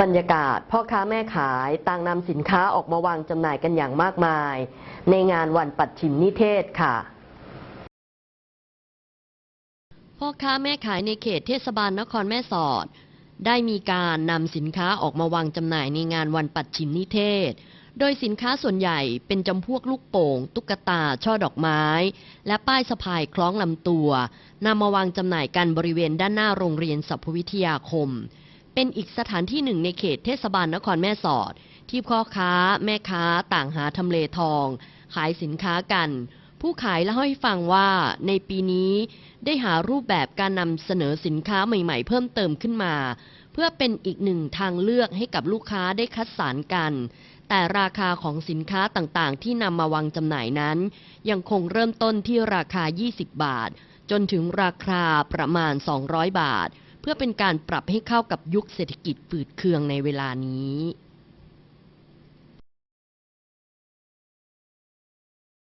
บรรยากาศ พ่อค้าแม่ขายต่างนำสินค้าออกมาวางจำหน่ายกันอย่างมากมาย ในงานวันปัดชิมนิเทศค่ะ พ่อค้าแม่ขายในเขตเทศบาลนครแม่สอด ได้มีการนำสินค้าออกมาวางจำหน่ายในงานวันปัดชิมนิเทศ โดยสินค้าส่วนใหญ่เป็นจำพวกลูกโป่ง ตุ๊กตา ช่อดอกไม้ และป้ายสะพายคล้องลำตัวนำมาวางจำหน่ายกันบริเวณด้านหน้าโรงเรียนสัพพวิทยาคม เป็นอีกสถานที่หนึ่งในเขตเทศบาลนครแม่สอด ที่พ่อค้า แม่ค้าต่างหาทำเลทอง ขายสินค้ากัน ผู้ขายเล่าให้ฟังว่าในปีนี้ได้หารูปแบบการนำเสนอสินค้าใหม่ๆ เพิ่มเติมขึ้นมา เพื่อเป็นอีกหนึ่งทางเลือกให้กับลูกค้าได้คัดสรรกัน แต่ราคาของสินค้าต่างๆ ที่นำมาวางจำหน่ายนั้น ยังคงเริ่มต้นที่ราคา 20 บาท จนถึงราคาประมาณ 200 บาท พื่อเป็นการปรับให้เข้ากับยุคเศรษฐกิจฝืดเคืองในเวลานี้